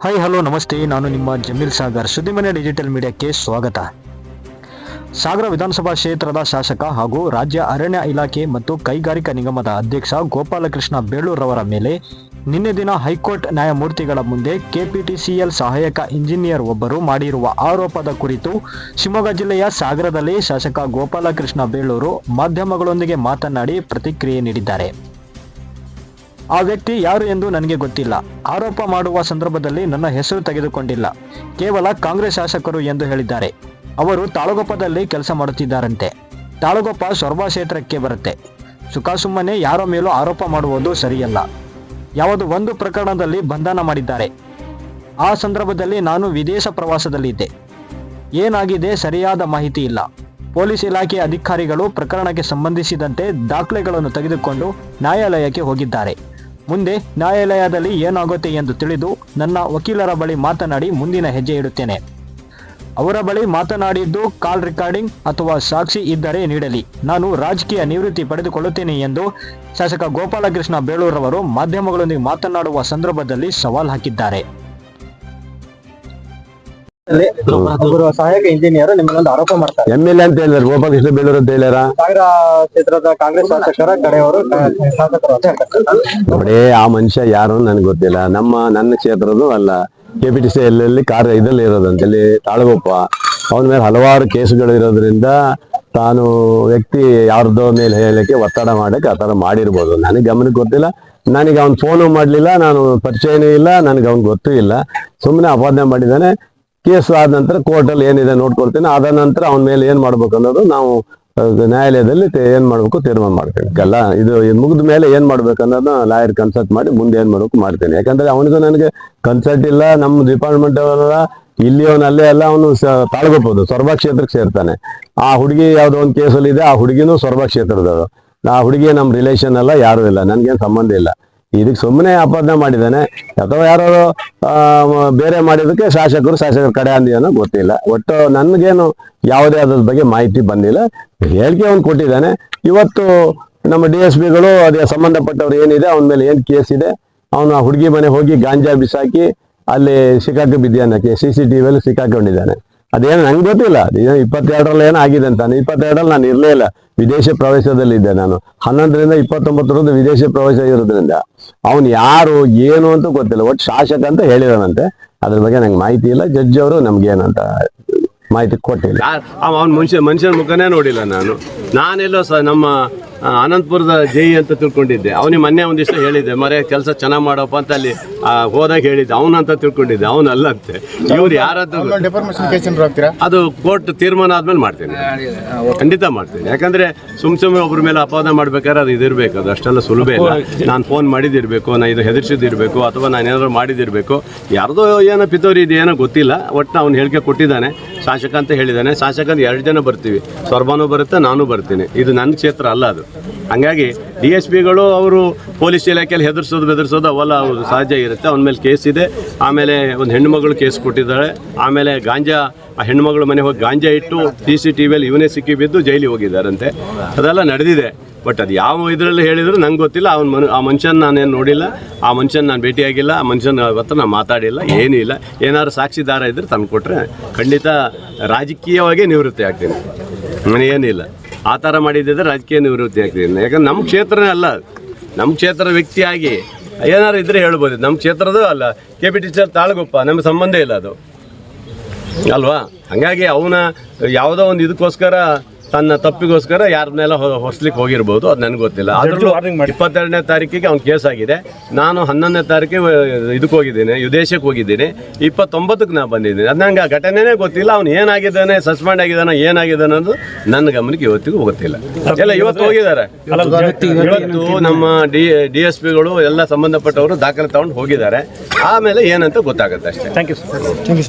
Hi hello ನಮಸ್ತೆ. ನಾನು ನಿಮ್ಮ ಜಮೀಲ್ ಸಾಗರ್. ಸುದ್ದಿಮನೆ ಡಿಜಿಟಲ್ ಮೀಡಿಯಾಕ್ಕೆ ಸ್ವಾಗತ. ಸಾಗರ ವಿಧಾನಸಭಾ ಕ್ಷೇತ್ರದ ಶಾಸಕ ಹಾಗೂ ರಾಜ್ಯ ಅರಣ್ಯ ಇಲಾಖೆ ಮತ್ತು ಕೈಗಾರಿಕಾ ನಿಗಮದ ಅಧ್ಯಕ್ಷ ಗೋಪಾಲಕೃಷ್ಣ ಬೇಳೂರವರ ಮೇಲೆ ನಿನ್ನೆ ದಿನ ಹೈಕೋರ್ಟ್ ನ್ಯಾಯಮೂರ್ತಿಗಳ ಮುಂದೆ ಕೆಪಿಟಿಸಿಎಲ್ ಸಹಾಯಕ ಇಂಜಿನಿಯರ್ ಒಬ್ಬರು ಮಾಡಿರುವ ಆರೋಪದ ಕುರಿತು ಶಿವಮೊಗ್ಗ ಜಿಲ್ಲೆಯ ಸಾಗರದಲ್ಲಿ ಶಾಸಕ ಗೋಪಾಲಕೃಷ್ಣ ಬೇಳೂರು ಮಾಧ್ಯಮಗಳೊಂದಿಗೆ ಮಾತನಾಡಿ ಪ್ರತಿಕ್ರಿಯೆ ನೀಡಿದ್ದಾರೆ. ಆ ವ್ಯಕ್ತಿ ಯಾರು ಎಂದು ನನಗೆ ಗೊತ್ತಿಲ್ಲ. ಆರೋಪ ಮಾಡುವ ಸಂದರ್ಭದಲ್ಲಿ ನನ್ನ ಹೆಸರು ತೆಗೆದುಕೊಂಡಿಲ್ಲ. ಕೇವಲ ಕಾಂಗ್ರೆಸ್ ಶಾಸಕರು ಎಂದು ಹೇಳಿದ್ದಾರೆ. ಅವರು ತಾಳಗೊಪ್ಪದಲ್ಲಿ ಕೆಲಸ ಮಾಡುತ್ತಿದ್ದಾರಂತೆ. ತಾಳಗೊಪ್ಪ ಸೊರಬ ಕ್ಷೇತ್ರಕ್ಕೆ ಬರುತ್ತೆ. ಸುಖಾಸುಮ್ಮನೆ ಯಾರ ಮೇಲೂ ಆರೋಪ ಮಾಡುವುದು ಸರಿಯಲ್ಲ. ಯಾವುದು ಒಂದು ಪ್ರಕರಣದಲ್ಲಿ ಬಂಧನ ಮಾಡಿದ್ದಾರೆ. ಆ ಸಂದರ್ಭದಲ್ಲಿ ನಾನು ವಿದೇಶ ಪ್ರವಾಸದಲ್ಲಿದ್ದೆ. ಏನಾಗಿದೆ ಸರಿಯಾದ ಮಾಹಿತಿ ಇಲ್ಲ. ಪೊಲೀಸ್ ಇಲಾಖೆ ಅಧಿಕಾರಿಗಳು ಪ್ರಕರಣಕ್ಕೆ ಸಂಬಂಧಿಸಿದಂತೆ ದಾಖಲೆಗಳನ್ನು ತೆಗೆದುಕೊಂಡು ನ್ಯಾಯಾಲಯಕ್ಕೆ ಹೋಗಿದ್ದಾರೆ. ಮುಂದೆ ನ್ಯಾಯಾಲಯದಲ್ಲಿ ಏನಾಗುತ್ತೆ ಎಂದು ತಿಳಿದು ನನ್ನ ವಕೀಲರ ಬಳಿ ಮಾತನಾಡಿ ಮುಂದಿನ ಹೆಜ್ಜೆ ಇಡುತ್ತೇನೆ. ಅವರ ಬಳಿ ಮಾತನಾಡಿದ್ದು ಕಾಲ್ ರೆಕಾರ್ಡಿಂಗ್ ಅಥವಾ ಸಾಕ್ಷಿ ಇದ್ದರೆ ನೀಡಲಿ. ನಾನು ರಾಜಕೀಯ ನಿವೃತ್ತಿ ಪಡೆದುಕೊಳ್ಳುತ್ತೇನೆ ಎಂದು ಶಾಸಕ ಗೋಪಾಲಕೃಷ್ಣ ಬೇಳೂರವರು ಮಾಧ್ಯಮಗಳೊಂದಿಗೆ ಮಾತನಾಡುವ ಸಂದರ್ಭದಲ್ಲಿ ಸವಾಲ್ ಹಾಕಿದ್ದಾರೆ. ಒಬ್ಬರು ಸಹಾಯಕ ಇಂಜಿನಿಯರ್ ನಿಮ್ಮಲ್ಲೊಂದು ಆರೋಪ ಮಾಡ್ತಾರೆ. ಎಂ ಎಲ್ ಎ ಅಂತ ಹೇಳಿದಾರೆ ಗೋಪಾಲಕೃಷ್ಣ ಬೇಲೂರು ಅಂತ ಹೇಳ್ಯಾರ. ಸಾಗರ ಕ್ಷೇತ್ರದ ಕಾಂಗ್ರೆಸ್ ಶಾಸಕರ ಕಡೆಯವರು ಶಾಸಕರು ಅಂತ ಹೇಳ್ತಾರೆ. ನೋಡಿ ಆ ಮನುಷ್ಯ ಯಾರು ನನಗೆ ಗೊತ್ತಿಲ್ಲ. ನಮ್ಮ ನನ್ನ ಕ್ಷೇತ್ರದ್ದು ಅಲ್ಲ. ಕೆ ಪಿ ಟಿ ಸಿ ಎಲ್ಲೆಲ್ಲಿ ಕಾರ್ಯ ಇದ್ರಲ್ಲಿ ಇರೋದಂತಲ್ಲಿ ತಾಳಗೊಪ್ಪ ಅವನ ಮೇಲೆ ಹಲವಾರು ಕೇಸುಗಳು ಇರೋದ್ರಿಂದ ತಾನು ವ್ಯಕ್ತಿ ಯಾರ್ದೋ ಮೇಲೆ ಹೇಳಲಿಕ್ಕೆ ಒತ್ತಡ ಮಾಡಕ್ಕೆ ಆ ಥರ ಮಾಡಿರ್ಬೋದು. ನನಗೆ ಗಮನಕ್ಕೆ ಗೊತ್ತಿಲ್ಲ. ನನಗೆ ಅವ್ನು ಫೋನು ಮಾಡಲಿಲ್ಲ ನಾನು ಪರಿಚಯನೂ ಇಲ್ಲ ನನಗೆ ಅವ್ನಿಗೆ ಗೊತ್ತೂ ಇಲ್ಲ. ಸುಮ್ಮನೆ ಅಪಾದನೆ ಮಾಡಿದ್ದಾನೆ. ಕೇಸ್ ಆದ ನಂತರ ಕೋರ್ಟಲ್ಲಿ ಏನಿದೆ ನೋಡ್ಕೊಳ್ತೀನಿ. ಆದ ನಂತರ ಅವನ ಮೇಲೆ ಏನು ಮಾಡ್ಬೇಕು ಅನ್ನೋದು ನಾವು ನ್ಯಾಯಾಲಯದಲ್ಲಿ ಏನು ಮಾಡಬೇಕು ತೀರ್ಮಾನ ಮಾಡ್ತೀನಿ. ಅಲ್ಲ ಇದು ಮುಗಿದ ಮೇಲೆ ಏನ್ ಮಾಡ್ಬೇಕು ಅನ್ನೋದನ್ನ ಲಾಯರ್ ಕನ್ಸಲ್ಟ್ ಮಾಡಿ ಮುಂದೆ ಏನು ಮಾಡ್ಬೇಕು ಮಾಡ್ತೀನಿ. ಯಾಕಂದ್ರೆ ಅವನಿಗೂ ನನಗೆ ಕನ್ಸಲ್ಟ್ ಇಲ್ಲ, ನಮ್ಮ ಡಿಪಾರ್ಟ್ಮೆಂಟ್ ಅವರ ಇಲ್ಲಿ ಅವನು ಅಲ್ಲೇ ಅಲ್ಲ, ಅವನು ತಾಳ್ಗೋಬಹುದು ಸೊರಬ ಕ್ಷೇತ್ರಕ್ಕೆ ಸೇರ್ತಾನೆ. ಆ ಹುಡುಗಿ ಯಾವುದೋ ಒಂದು ಕೇಸಲ್ಲಿ ಇದೆ, ಆ ಹುಡುಗಿನೂ ಸೊರಬ ಕ್ಷೇತ್ರದವರು. ಆ ಹುಡುಗಿ ನಮ್ಮ ರಿಲೇಷನ್ ಎಲ್ಲ ಯಾರು ಇಲ್ಲ, ನನಗೇನು ಸಂಬಂಧ ಇಲ್ಲ. ಇದಕ್ಕೆ ಸುಮ್ಮನೆ ಆಪಾದನೆ ಮಾಡಿದ್ದಾನೆ. ಅಥವಾ ಯಾರೋ ಬೇರೆ ಮಾಡಿದಕ್ಕೆ ಶಾಸಕರು ಶಾಸಕರ ಕಡೆ ಅಂದಿಯನೋ ಗೊತ್ತಿಲ್ಲ. ಒಟ್ಟು ನನಗೇನು ಯಾವುದೇ ಅದ್ರ ಬಗ್ಗೆ ಮಾಹಿತಿ ಬಂದಿಲ್ಲ. ಹೇಳಿಕೆ ಅವ್ನು ಕೊಟ್ಟಿದ್ದಾನೆ. ಇವತ್ತು ನಮ್ಮ ಡಿ ಎಸ್ ಪಿಗಳು ಅದೇ ಸಂಬಂಧಪಟ್ಟವ್ರು ಏನಿದೆ, ಅವನ ಮೇಲೆ ಏನು ಕೇಸ್ ಇದೆ, ಅವನು ಹುಡುಗಿ ಮನೆ ಹೋಗಿ ಗಾಂಜಾ ಬಿಸಾಕಿ ಅಲ್ಲಿ ಸಿಕ್ಕಾಕಿ ಬಿದ್ದಾನಕ್ಕೆ ಸಿ ಸಿ ಟಿ ವಿಯಲ್ಲಿ ಸಿಕ್ಕಾಕೊಂಡಿದ್ದಾನೆ. ಅದೇನು ನಂಗೆ ಗೊತ್ತಿಲ್ಲ. ಇಪ್ಪತ್ತೆರಡರಲ್ಲಿ ಏನೋ ಆಗಿದೆ ಅಂತ. ಇಪ್ಪತ್ತೆರಡರಲ್ಲಿ ನಾನು ಇರಲೇ ಇಲ್ಲ. ವಿದೇಶಿ ಪ್ರವೇಶದಲ್ಲಿದ್ದೆ ನಾನು. ಹನ್ನೊಂದರಿಂದ ಇಪ್ಪತ್ತೊಂಬತ್ತರದ್ದು ವಿದೇಶಿ ಪ್ರವೇಶ ಇರೋದ್ರಿಂದ. ಅವನು ಯಾರು, ಏನು ಅಂತ ಗೊತ್ತಿಲ್ಲ. ಒಟ್ಟು ಶಾಸಕ ಅಂತ ಹೇಳಿದಾನಂತೆ ಅದ್ರ ಬಗ್ಗೆ ನಂಗೆ ಮಾಹಿತಿ ಇಲ್ಲ. ಜಡ್ಜ್ ಅವರು ನಮ್ಗೆ ಏನಂತ ಮಾಹಿತಿ ಕೊಟ್ಟಿಲ್ಲ. ಅವನ ಮನುಷ್ಯ ಮನುಷ್ಯನ ಮುಖನೇ ನೋಡಿಲ್ಲ ನಾನು. ನಾನೆಲ್ಲೋ ಸ ನಮ್ಮ ಆ, ಅನಂತಪುರದ ಜೈ ಅಂತ ತಿಳ್ಕೊಂಡಿದ್ದೆ. ಅವನಿಗೆ ಮೊನ್ನೆ ಒಂದಿಷ್ಟು ಹೇಳಿದ್ದೆ ಮರೆ ಕೆಲಸ ಚೆನ್ನಾಗಿ ಮಾಡಪ್ಪ ಅಂತ ಅಲ್ಲಿ ಹೋದಾಗ ಹೇಳಿದ್ದೆ. ಅವನಂತ ತಿಳ್ಕೊಂಡಿದ್ದೆ ಅವನಲ್ಲಂತೆ ಇವ್ರು ಯಾರಾದ್ರೂ ಅದು ಕೋರ್ಟ್ ತೀರ್ಮಾನ ಆದ್ಮೇಲೆ ಮಾಡ್ತೀನಿ. ಖಂಡಿತ ಮಾಡ್ತೀನಿ. ಯಾಕಂದ್ರೆ ಸುಮ್ ಸುಮ್ಮನೆ ಒಬ್ಬರ ಮೇಲೆ ಅಪವಾದ ಮಾಡ್ಬೇಕಾದ್ರೆ ಅದು ಇದಿರಬೇಕು. ಅದು ಅಷ್ಟೆಲ್ಲ ಸುಲಭ ಇಲ್ಲ. ನಾನು ಫೋನ್ ಮಾಡಿದಿರ್ಬೇಕು ನಾನು ಇದು ಹೆದರ್ಸಿದಿರ್ಬೇಕು ಅಥವಾ ನಾನು ಏನಾದ್ರು ಮಾಡಿದಿರ್ಬೇಕು. ಯಾರ್ದೋ ಏನೋ ಪಿತೋರಿ ಇದೆ ಏನೋ ಗೊತ್ತಿಲ್ಲ. ಒಟ್ಟು ಅವ್ನು ಹೇಳಿಕೆ ಕೊಟ್ಟಿದ್ದಾನೆ. ಶಾಸಕ ಅಂತ ಹೇಳಿದ್ದಾನೆ. ಶಾಸಕ ಅಂತ ಎರಡು ಜನ ಬರ್ತೀವಿ. ಸ್ವರ್ಬಾನು ಬರುತ್ತೆ ನಾನು ಬರ್ತೀನಿ. ಇದು ನನ್ನ ಕ್ಷೇತ್ರ ಅಲ್ಲ ಅದು. ಹಂಗಾಗಿ ಡಿ ಎಸ್ ಪಿಗಳು ಅವರು ಪೊಲೀಸ್ ಇಲಾಖೆಯಲ್ಲಿ ಹೆದರ್ಸೋದು ಬೆದರ್ಸೋದು ಅವೆಲ್ಲ ಅವ್ರು ಸಹಜ ಇರುತ್ತೆ. ಅವನ ಮೇಲೆ ಕೇಸ್ ಇದೆ. ಆಮೇಲೆ ಒಂದು ಹೆಣ್ಣುಮಗಳು ಕೇಸ್ ಕೊಟ್ಟಿದ್ದಾಳೆ. ಆಮೇಲೆ ಗಾಂಜಾ, ಆ ಹೆಣ್ಮಗಳು ಮನೆ ಹೋಗಿ ಗಾಂಜಾ ಇಟ್ಟು ಸಿ ಸಿ ಟಿ ವಿಯಲ್ಲಿ ಇವನೇ ಸಿಕ್ಕಿ ಬಿದ್ದು ಜೈಲಿಗೆ ಹೋಗಿದ್ದಾರಂತೆ. ಅದೆಲ್ಲ ನಡೆದಿದೆ. ಬಟ್ ಅದು ಯಾವ ಇದರಲ್ಲಿ ಹೇಳಿದ್ರು ನಂಗೆ ಗೊತ್ತಿಲ್ಲ. ಅವ್ನ ಮನು, ಆ ಮನುಷ್ಯನ ನಾನೇನು ನೋಡಿಲ್ಲ. ಆ ಮನುಷ್ಯನ ನಾನು ಭೇಟಿಯಾಗಿಲ್ಲ. ಆ ಮನುಷ್ಯನ ಹತ್ರ ನಾನು ಮಾತಾಡಿಲ್ಲ. ಏನೂ ಇಲ್ಲ. ಏನಾದ್ರು ಸಾಕ್ಷಿದಾರ ಇದ್ದರೆ ತಂದು ಕೊಟ್ಟರೆ ಖಂಡಿತ ರಾಜಕೀಯವಾಗಿ ನಿವೃತ್ತಿ ಆಗ್ತೀನಿ. ಏನಿಲ್ಲ ಆ ಥರ ಮಾಡಿದ್ದಿದ್ರೆ ರಾಜಕೀಯ ನಿವೃತ್ತಿ ಆಗ್ತೀನಿ ಯಾಕಂದ್ರೆ ನಮ್ಮ ಕ್ಷೇತ್ರನೇ ಅಲ್ಲ. ನಮ್ಮ ಕ್ಷೇತ್ರ ವ್ಯಕ್ತಿಯಾಗಿ ಏನಾರು ಇದ್ರೆ ಹೇಳ್ಬೋದು. ನಮ್ಮ ಕ್ಷೇತ್ರದ ಅಲ್ಲ. ಕೆ ಪಿ ಟೀಚರ್ ತಾಳ್ಗೊಪ್ಪ ನಮ್ಮ ಸಂಬಂಧ ಇಲ್ಲ ಅದು. ಅಲ್ವಾ? ಹಂಗಾಗಿ ಅವನ ಯಾವುದೋ ಒಂದು ಇದಕ್ಕೋಸ್ಕರ ತನ್ನ ತಪ್ಪಿಗೋಸ್ಕರ ಯಾರನ್ನೆಲ್ಲ ಮೇಲೆ ಹೊಸ್ಲಿಕ್ಕೆ ಹೋಗಿರ್ಬೋದು ಅದು ನನಗೆ ಗೊತ್ತಿಲ್ಲ. ಅದ್ರಲ್ಲೂ ಇಪ್ಪತ್ತೆರಡನೇ ತಾರೀಕಿಗೆ ಅವ್ನು ಕೇಸ್ ಆಗಿದೆ. ನಾನು ಹನ್ನೊಂದನೇ ತಾರೀಕಿಗೆ ಇದಕ್ಕೆ ಹೋಗಿದ್ದೀನಿ ವಿದೇಶಕ್ಕೆ ಹೋಗಿದ್ದೀನಿ. ಇಪ್ಪತ್ತೊಂಬತ್ತಕ್ಕೆ ನಾನು ಬಂದಿದ್ದೀನಿ. ಅದು ನಂಗೆ ಆ ಘಟನೆನೇ ಗೊತ್ತಿಲ್ಲ. ಅವ್ನು ಏನಾಗಿದ್ದಾನೆ ಸಸ್ಪೆಂಡ್ ಆಗಿದ್ದಾನೆ ಏನಾಗಿದ್ದಾನೆ ಅನ್ನೋದು ನನ್ನ ಗಮನಕ್ಕೆ ಇವತ್ತಿಗೂ ಗೊತ್ತಿಲ್ಲ. ಎಲ್ಲ ಇವತ್ತು ಹೋಗಿದ್ದಾರೆ. ಇವತ್ತು ನಮ್ಮ ಡಿ ಡಿ ಎಸ್ ಪಿಗಳು ಎಲ್ಲ ಸಂಬಂಧಪಟ್ಟವರು ದಾಖಲೆ ತಗೊಂಡು ಹೋಗಿದ್ದಾರೆ. ಆಮೇಲೆ ಏನಂತ ಗೊತ್ತಾಗುತ್ತೆ ಅಷ್ಟೇ. Thank you sir